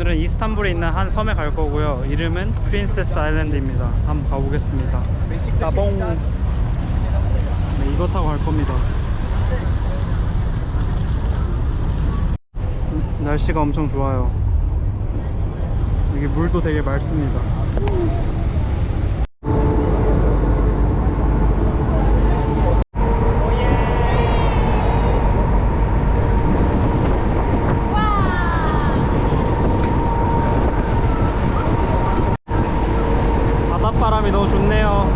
오늘은 이스탄불에 있는 한 섬에 갈 거고요. 이름은 프린세스 아일랜드입니다. 한번 가보겠습니다. 따봉. 네, 이거 타고 갈 겁니다. 음, 날씨가 엄청 좋아요. 여기 물도 되게 맑습니다. 바닷바람이 좋네요.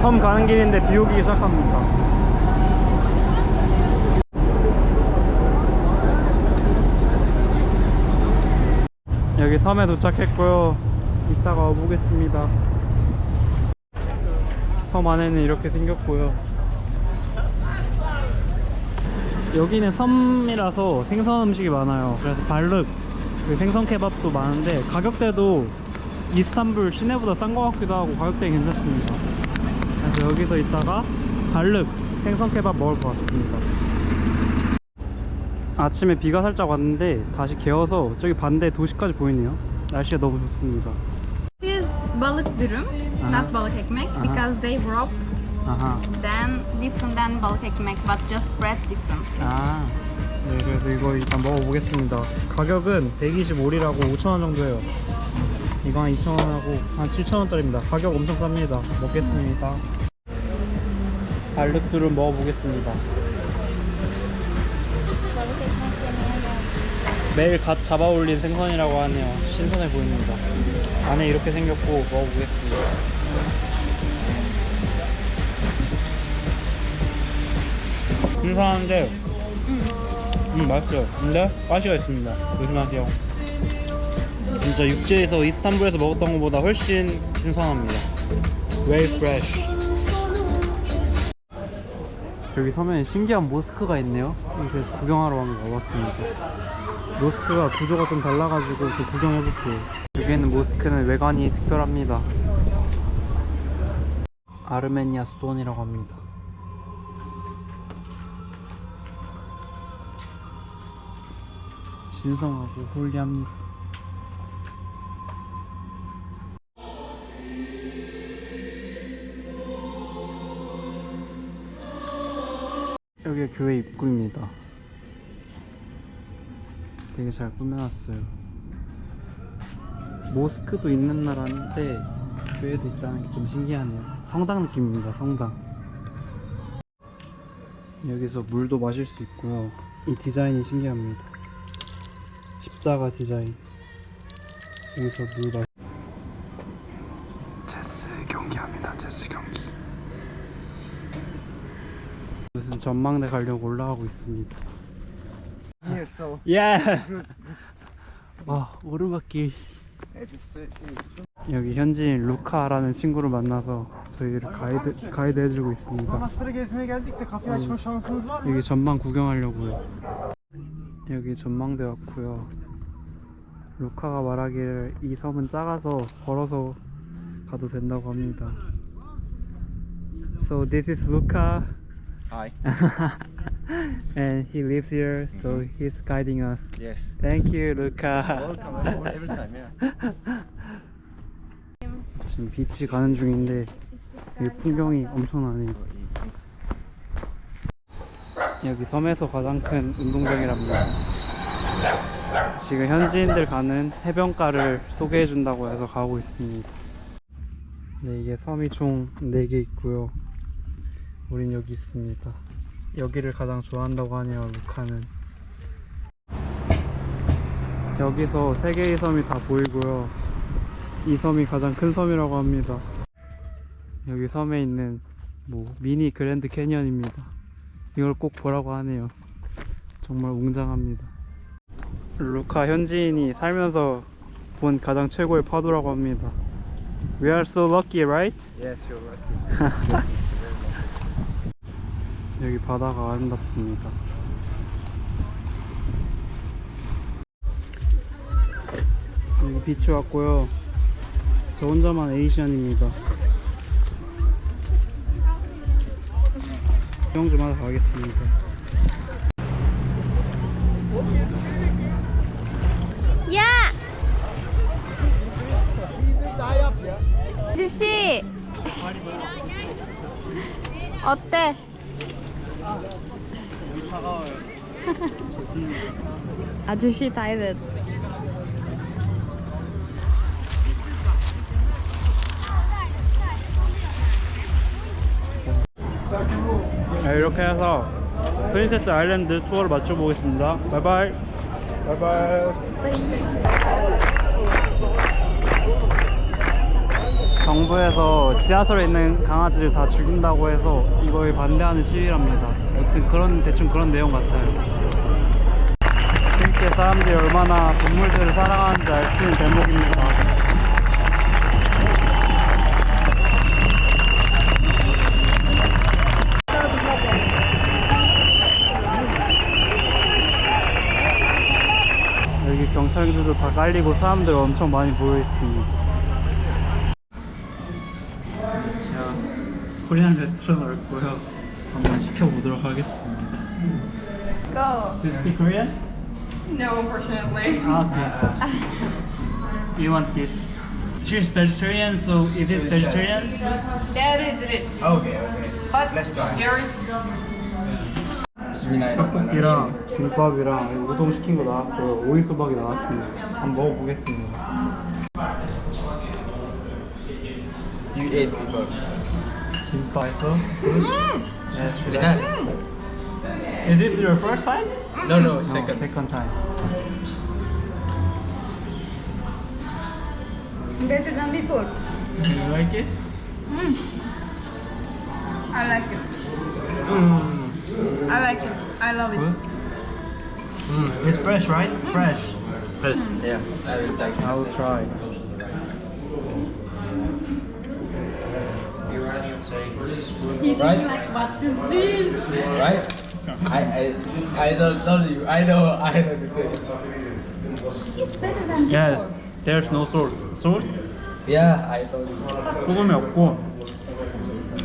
섬 가는 길인데 비 오기 시작합니다. 여기 섬에 도착했고요. 이따가 와보겠습니다. 섬 안에는 이렇게 생겼고요. 여기는 섬이라서 생선 음식이 많아요. 그래서 발륵, 그 생선 케밥도 많은데 가격대도 이스탄불 시내보다 싼 것 같기도 하고 가격대 괜찮습니다. 그래서 여기서 있다가 발륵 생선 케밥 먹을 것 같습니다. 아침에 비가 살짝 왔는데 다시 개어서 저기 반대 도시까지 보이네요. 날씨가 너무 좋습니다. This is balık dürüm, not balık ekmek, because they wrap then different than balık ekmek, but just spread different. 아. 네, 그래서 이거 일단 먹어보겠습니다. 가격은 125리라고 5,000원 정도예요. 이거 한 2,000원하고 한 7,000원짜리입니다. 가격 엄청 쌉니다. 먹겠습니다. 발륵들을 먹어보겠습니다. 매일 갓 잡아 올린 생선이라고 하네요. 신선해 보입니다. 안에 이렇게 생겼고 먹어보겠습니다. 신선한데 음 맛있어요 근데 가시가 있습니다 조심하세요 진짜 육지에서 이스탄불에서 먹었던 것보다 훨씬 신선합니다. Very fresh. 여기 섬에 신기한 모스크가 있네요. 그래서 구경하러 한번 와봤습니다. 모스크가 구조가 좀 달라가지고 그 구경해볼게요. 여기 있는 모스크는 외관이 특별합니다. 아르메니아 수도원이라고 합니다. 신성하고 홀리합니다. 여기가 교회 입구입니다. 되게 잘 꾸며놨어요. 모스크도 있는 나라인데 교회도 있다는 게 좀 신기하네요. 성당 느낌입니다. 성당. 여기서 물도 마실 수 있고요. 이 디자인이 신기합니다. 십자가 디자인 여기서 물 마... 체스 경기합니다 체스 경기 무슨 전망대 가려고 올라가고 있습니다 Here, so 예! 와 오르막길 여기 현지인 루카라는 친구를 만나서 저희를 가이드, 가이드 해주고 있습니다 Manastırı gezmeye geldik de kapıyı açma şansınız var mı? 여기 전망 구경하려고요. 여기 전망대 왔고요. 루카가 말하기를 이 섬은 작아서 걸어서 가도 된다고 합니다. So this is Luca Hi. and he lives here so he's guiding us. Yes. Thank you, Luca. Welcome every time, yeah. 지금 비치 가는 중인데 이 풍경이 엄청나네요. 여기 섬에서 가장 큰 운동장이랍니다. 지금 현지인들 가는 해변가를 소개해 준다고 해서 가고 있습니다. 네, 이게 섬이 총 4개 있고요. 우린 여기 있습니다. 여기를 가장 좋아한다고 하네요, 루카는. 여기서 세 개의 섬이 다 보이고요. 이 섬이 가장 큰 섬이라고 합니다. 여기 섬에 있는 뭐 미니 그랜드 캐니언입니다. 이걸 꼭 보라고 하네요. 정말 웅장합니다. 루카 현지인이 살면서 본 가장 최고의 파도라고 합니다. We are so lucky, right? Yes, you're right. 여기 바다가 아름답습니다. 여기 비치 왔고요. 저 혼자만 에이시안입니다. 구경 좀 하러 가겠습니다. 야! 아저씨! 어때? 아저씨 다이벳 네, 이렇게 해서 프린세스 아일랜드 투어를 마쳐보겠습니다. 바이바이. 바이바이. 정부에서 지하철에 있는 강아지를 다 죽인다고 해서 이거에 반대하는 시위랍니다. 여튼 그런 대충 그런 내용 같아요. 실제 사람들이 얼마나 동물들을 사랑하는지 알 수 있는 대목입니다. 여기 경찰들도 다 깔리고 사람들 엄청 많이 모여 있습니다. 제가 코리안 레스토랑을 왔고요. 한번 시켜보도록 하겠습니다. Go Do you speak Korean? No unfortunately Ah, okay. you want this? She's vegetarian, so is it vegetarian? Yeah it is it is Okay, okay. But Let's try. there is Bismillahirrahmanirrahim. 떡볶이랑 김밥이랑 우동 시킨 거 나왔고요. 오이 소박이 나왔습니다. 한번 먹어보겠습니다. You ate before. 김밥 맛있어? Yeah, should Did I- not? Is this your first time? No, no, No, second. second time. better than before Do you like it? I like it Mm. I like it I love it Good. Mm. It's fresh, right? Fresh. Yeah, I will like I will this. try. Right? like what is this? Right? I, I, I don't know you. I know, I know the place. It's better than Yes. There's no salt. Salt? Yeah, I told you. 소금이 없고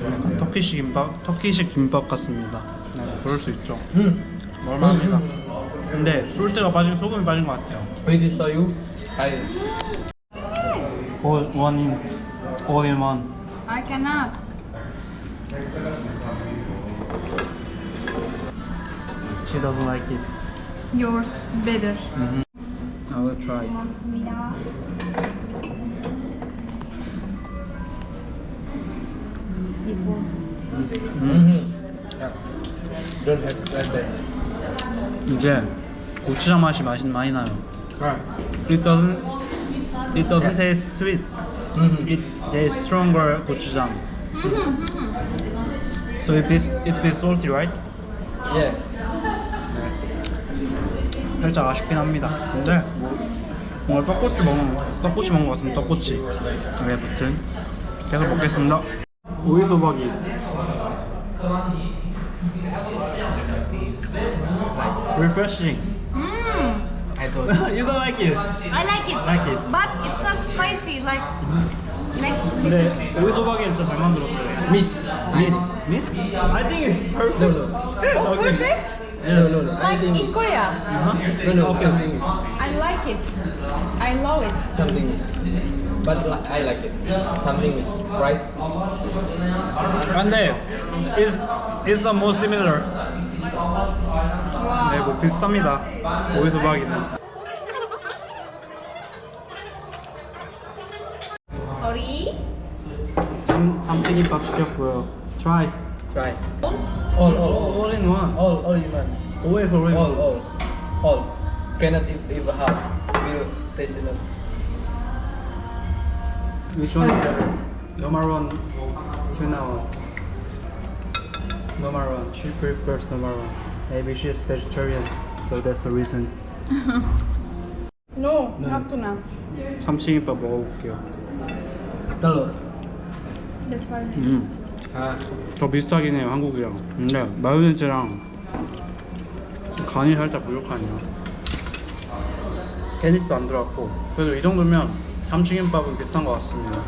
약간 터키식 김밥, 터키식 김밥 같습니다. 네, 그럴 수 있죠. Mm. 얼마입니다. 근데 솔트가 빠진 소금이 빠진 것 같아요. Wait, this for you? I. All one in, all in one. I cannot She doesn't like it. Yours better I will try. Mm-hmm. Yeah. Don't have like that. 이제 고추장 맛이 맛이 많이 나요. Right. It doesn't, it doesn't taste sweet. Mm-hmm. It tastes stronger gochujang. So it is it's a bit salty, right? Yeah. 살짝 아쉽긴 합니다. 근데 뭐 뭔가 떡꼬치 먹는 떡꼬치 먹는 것 같습니다. 떡꼬치. 네, 아무튼 계속 먹겠습니다. 오이 소박이. Refreshing. I told you. don't like it? I like it Like it. but it's not spicy like like 근데 오이 소박이는 진짜 잘 만들었어요. Miss. Miss, miss? I think it's perfect. No, no. Okay. No, no, no. like Something in miss. Korea Uh-huh. No, no. Okay. Something miss. I like it I love it Something miss. But li- I like it. Something miss. Right? 근데 is is the most similar. wow 네, 뭐 비슷합니다. 오이 소박이는. sorry 참 참치김밥 시켰고요. Try. Try. All, all, all. All in one. All, all you want. Always already. All, all. All. Cannot if, if half. Will taste enough. Which one is better? Number one, tuna one. Number one. She prefers number one. Maybe she is vegetarian, so that's the reason. no not tuna 참치김밥 먹어볼게요. Telur. that's why 음, 더 비슷하긴 해요 한국이랑. 근데 마요네즈랑 간이 살짝 부족하네요. 깨닉도 안 들어갔고 그래도 이 정도면 참치김밥은 비슷한 것 같습니다.